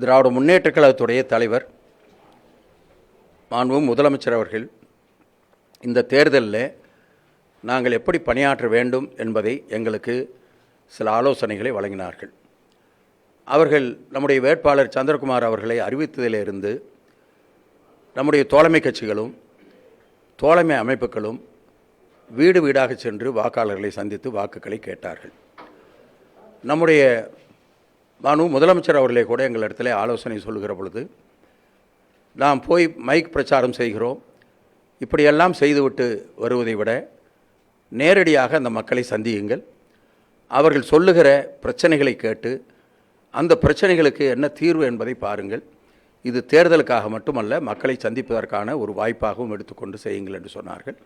திராவிட முன்னேற்ற கழகத்துடைய தலைவர் மாண்பும் முதலமைச்சர் அவர்கள் இந்த தேர்தலில் நாங்கள் எப்படி பணியாற்ற வேண்டும் என்பதை எங்களுக்கு சில ஆலோசனைகளை வழங்கினார்கள். அவர்கள் நம்முடைய வேட்பாளர் சந்திரகுமார் அவர்களை அறிவித்ததிலிருந்து நம்முடைய தோழமை கட்சிகளும் தோழமை அமைப்புகளும் வீடு வீடாக சென்று வாக்காளர்களை சந்தித்து வாக்குகளை கேட்டார்கள். நம்முடைய நானும் முதலமைச்சர் அவர்களே கூட எங்கள் இடத்துல ஆலோசனை சொல்கிற பொழுது நாம் போய் மைக் பிரச்சாரம் செய்கிறோம். இப்படியெல்லாம் செய்துவிட்டு வருவதை விட நேரடியாக அந்த மக்களை சந்தியுங்கள். அவர்கள் சொல்லுகிற பிரச்சனைகளை கேட்டு அந்த பிரச்சனைகளுக்கு என்ன தீர்வு என்பதை பாருங்கள். இது தேர்தலுக்காக மட்டுமல்ல மக்களை சந்திப்பதற்கான ஒரு வாய்ப்பாகவும் எடுத்துக்கொண்டு செய்யுங்கள் என்று சொன்னார்கள்.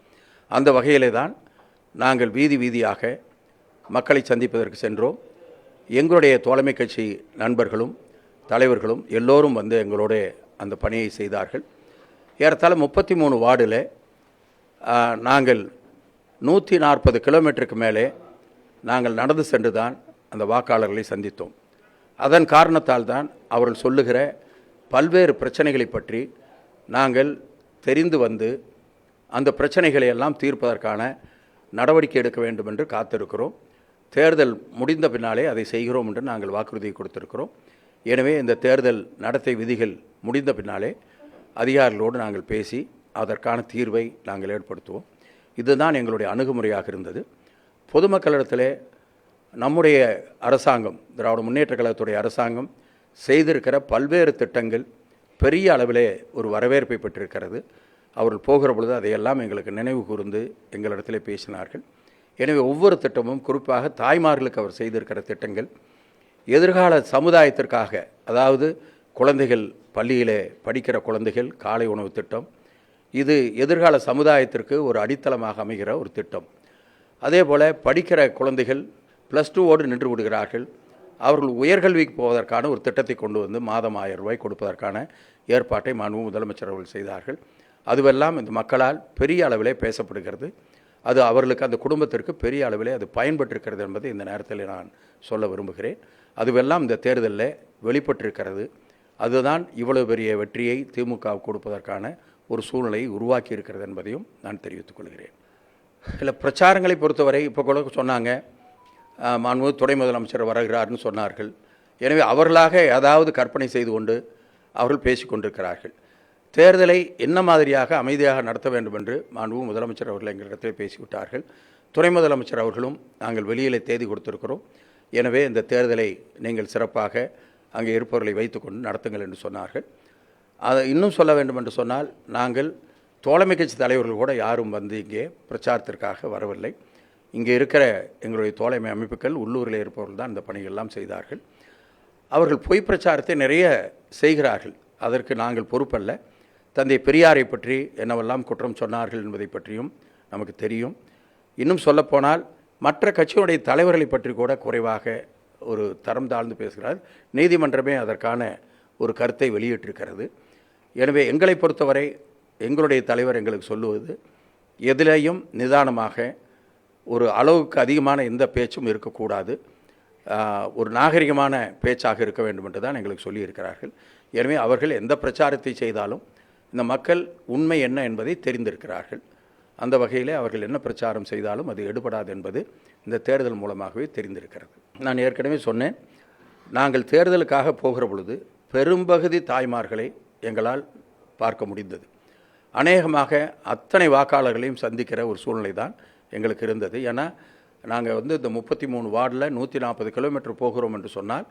அந்த வகையிலே தான் நாங்கள் வீதி வீதியாக மக்களை சந்திப்பதற்கு சென்றோம். எங்களுடைய தோழமை கட்சி நண்பர்களும் தலைவர்களும் எல்லோரும் வந்து எங்களோட அந்த பணியை செய்தார்கள். ஏறத்தாழ முப்பத்தி மூணு வார்டில் நாங்கள் நூற்றி நாற்பது கிலோமீட்டருக்கு மேலே நாங்கள் நடந்து சென்று தான் அந்த வாக்காளர்களை சந்தித்தோம். அதன் காரணத்தால் தான் அவர்கள் சொல்லுகிற பல்வேறு பிரச்சனைகளை பற்றி நாங்கள் தெரிந்து வந்து அந்த பிரச்சனைகளை எல்லாம் தீர்ப்பதற்கான நடவடிக்கை எடுக்க வேண்டும் என்று காத்திருக்கிறோம். தேர்தல் முடிந்த பின்னாலே அதை செய்கிறோம் என்று நாங்கள் வாக்குறுதி கொடுத்திருக்கிறோம். எனவே இந்த தேர்தல் நடத்தை விதிகள் முடிந்த பின்னாலே அதிகாரிகளோடு நாங்கள் பேசி அதற்கான தீர்வை நாங்கள் ஏற்படுத்துவோம். இதுதான் எங்களுடைய அணுகுமுறையாக இருந்தது. பொதுமக்களிடத்திலே நம்முடைய அரசாங்கம் திராவிட முன்னேற்ற கழகத்துடைய அரசாங்கம் செய்திருக்கிற பல்வேறு திட்டங்கள் பெரிய அளவிலே ஒரு வரவேற்பை பெற்றிருக்கிறது. அவர்கள் போகிற பொழுது அதையெல்லாம் எங்களுக்கு நினைவு கூர்ந்து எங்களிடத்திலே பேசினார்கள். எனவே ஒவ்வொரு திட்டமும் குறிப்பாக தாய்மார்களுக்கு அவர் செய்திருக்கிற திட்டங்கள் எதிர்கால சமுதாயத்திற்காக அதாவது குழந்தைகள் பள்ளியிலே படிக்கிற குழந்தைகள் காலை உணவு திட்டம் இது எதிர்கால சமுதாயத்திற்கு ஒரு அடித்தளமாக அமைகிற ஒரு திட்டம். அதே போல் படிக்கிற குழந்தைகள் ப்ளஸ் டூவோடு நின்று விடுகிறார்கள். அவர்கள் உயர்கல்விக்கு போவதற்கான ஒரு திட்டத்தை கொண்டு வந்து மாதம் ஆயிரம் ரூபாய் கொடுப்பதற்கான ஏற்பாட்டை மாண்பு முதலமைச்சர் அவர்கள் செய்தார்கள். அதுவெல்லாம் இந்த மக்களால் பெரிய அளவிலே பேசப்படுகிறது. அது அவர்களுக்கு அந்த குடும்பத்திற்கு பெரிய அளவிலே அது பயன்பட்டிருக்கிறது என்பதை இந்த நேரத்தில் நான் சொல்ல விரும்புகிறேன். அதுவெல்லாம் இந்த தேர்தலில் வெளிப்பட்டிருக்கிறது. அதுதான் இவ்வளவு பெரிய வெற்றியை திமுக கொடுப்பதற்கான ஒரு சூழ்நிலையை உருவாக்கி இருக்கிறது என்பதையும் நான் தெரிவித்துக் கொள்கிறேன். இல்லை பிரச்சாரங்களை பொறுத்தவரை இப்போ கூட சொன்னாங்க மாண்பு துணை முதலமைச்சர் வருகிறார்னு சொன்னார்கள். எனவே அவர்களாக ஏதாவது கற்பனை செய்து கொண்டு அவர்கள் பேசிக்கொண்டிருக்கிறார்கள் தேர்தலை என்ன மாதிரியாக அமைதியாக நடத்த வேண்டும் என்று மாண்பு முதலமைச்சர் அவர்கள் எங்களிடத்தில் பேசிவிட்டார்கள். துணை முதலமைச்சர் அவர்களும் நாங்கள் வெளியிலே தேதி கொடுத்திருக்கிறோம். எனவே இந்த தேர்தலை நீங்கள் சிறப்பாக அங்கே இருப்பவர்களை வைத்துக்கொண்டு நடத்துங்கள் என்று சொன்னார்கள். அதை இன்னும் சொல்ல வேண்டும் என்று சொன்னால் நாங்கள் தோழமை கட்சி தலைவர்கள் கூட யாரும் வந்து இங்கே பிரச்சாரத்திற்காக வரவில்லை. இங்கே இருக்கிற எங்களுடைய தோழமை அமைப்புகள் உள்ளூரில் இருப்பவர்கள் தான் இந்த பணிகள்லாம் செய்தார்கள். அவர்கள் பொய் பிரச்சாரத்தை நிறைய செய்கிறார்கள். அதற்கு நாங்கள் பொறுப்பல்ல. தந்தை பெரியாரை பற்றி என்னவெல்லாம் குற்றம் சொன்னார்கள் என்பதை பற்றியும் நமக்கு தெரியும். இன்னும் சொல்லப்போனால் மற்ற கட்சியினுடைய தலைவர்களை பற்றி கூட குறைவாக ஒரு தரம் தாழ்ந்து பேசுகிறார். நீதிமன்றமே அதற்கான ஒரு கருத்தை வெளியிட்டிருக்கிறது. எனவே எங்களை பொறுத்தவரை எங்களுடைய தலைவர் எங்களுக்கு சொல்லுவது எதிலேயும் நிதானமாக ஒரு அளவுக்கு அதிகமான எந்த பேச்சும் இருக்கக்கூடாது. ஒரு நாகரிகமான பேச்சாக இருக்க வேண்டும் என்று தான் எங்களுக்கு சொல்லியிருக்கிறார்கள். எனவே அவர்கள் எந்த பிரச்சாரத்தை செய்தாலும் இந்த மக்கள் உண்மை என்ன என்பதை தெரிந்திருக்கிறார்கள். அந்த வகையிலே அவர்கள் என்ன பிரச்சாரம் செய்தாலும் அது எடுபடாது என்பது இந்த தேர்தல் மூலமாகவே தெரிந்திருக்கிறது. நான் ஏற்கனவே சொன்னேன் நாங்கள் தேர்தலுக்காக போகிற பொழுது பெரும்பகுதி தாய்மார்களை எங்களால் பார்க்க முடிந்தது. அநேகமாக அத்தனை வாக்காளர்களையும் சந்திக்கிற ஒரு சூழ்நிலை தான் எங்களுக்கு இருந்தது. ஏன்னா நாங்கள் வந்து இந்த முப்பத்தி மூணு வார்டில் நூற்றி நாற்பது கிலோமீட்டர் போகிறோம் என்று சொன்னால்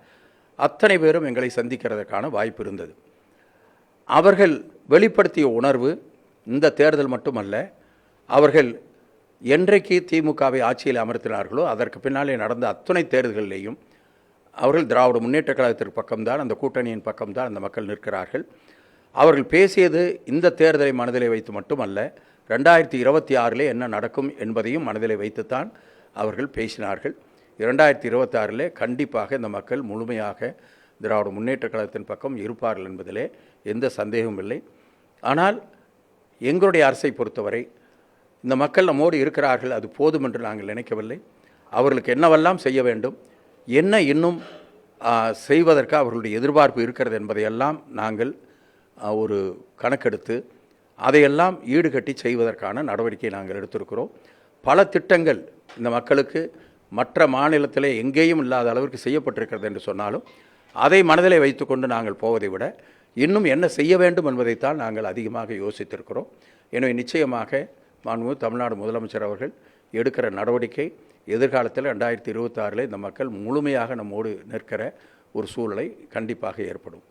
அத்தனை பேரும் எங்களை சந்திக்கிறதுக்கான வாய்ப்பு இருந்தது. அவர்கள் வெளிப்படுத்திய உணர்வு இந்த தேர்தல் மட்டுமல்ல அவர்கள் என்றைக்கு திமுகவை ஆட்சியில் அமர்த்தினார்களோ அதற்கு பின்னாலே நடந்த அத்துணை தேர்தல்களிலேயும் அவர்கள் திராவிட முன்னேற்ற கழகத்திற்கு பக்கம்தான் அந்த கூட்டணியின் பக்கம்தான் அந்த மக்கள் நிற்கிறார்கள். அவர்கள் பேசியது இந்த தேர்தலை மனதிலே வைத்து மட்டுமல்ல ரெண்டாயிரத்தி இருபத்தி ஆறில் என்ன நடக்கும் என்பதையும் மனதிலே வைத்துத்தான் அவர்கள் பேசினார்கள். இரண்டாயிரத்தி இருபத்தாறில் கண்டிப்பாக இந்த மக்கள் முழுமையாக திராவிட முன்னேற்ற கழகத்தின் பக்கம் இருப்பார்கள் என்பதிலே எந்த சந்தேகமும் இல்லை. ஆனால் எங்களுடைய அரசை பொறுத்தவரை இந்த மக்கள் நம்மோடு இருக்கிறார்கள் அது போதும் என்று நாங்கள் நினைக்கவில்லை. அவர்களுக்கு என்னவெல்லாம் செய்ய வேண்டும் என்ன இன்னும் செய்வதற்கு அவர்களுடைய எதிர்பார்ப்பு இருக்கிறது என்பதையெல்லாம் நாங்கள் ஒரு கணக்கெடுத்து அதையெல்லாம் ஈடுகட்டி செய்வதற்கான நடவடிக்கை நாங்கள் எடுத்திருக்கிறோம். பல திட்டங்கள் இந்த மக்களுக்கு மற்ற மாநிலத்தில் எங்கேயும் இல்லாத அளவிற்கு செய்யப்பட்டிருக்கிறது என்று சொன்னாலும் அதை மனதிலே வைத்துக்கொண்டு நாங்கள் போவதை விட இன்னும் என்ன செய்ய வேண்டும் என்பதைத்தான் நாங்கள் அதிகமாக யோசித்திருக்கிறோம். எனவே நிச்சயமாக மாண்பு தமிழ்நாடு முதலமைச்சர் அவர்கள் எடுக்கிற நடவடிக்கை எதிர்காலத்தில் ரெண்டாயிரத்தி இருபத்தாறில் இந்த மக்கள் முழுமையாக நம்மோடு நிற்கிற ஒரு சூழலை கண்டிப்பாக ஏற்படும்.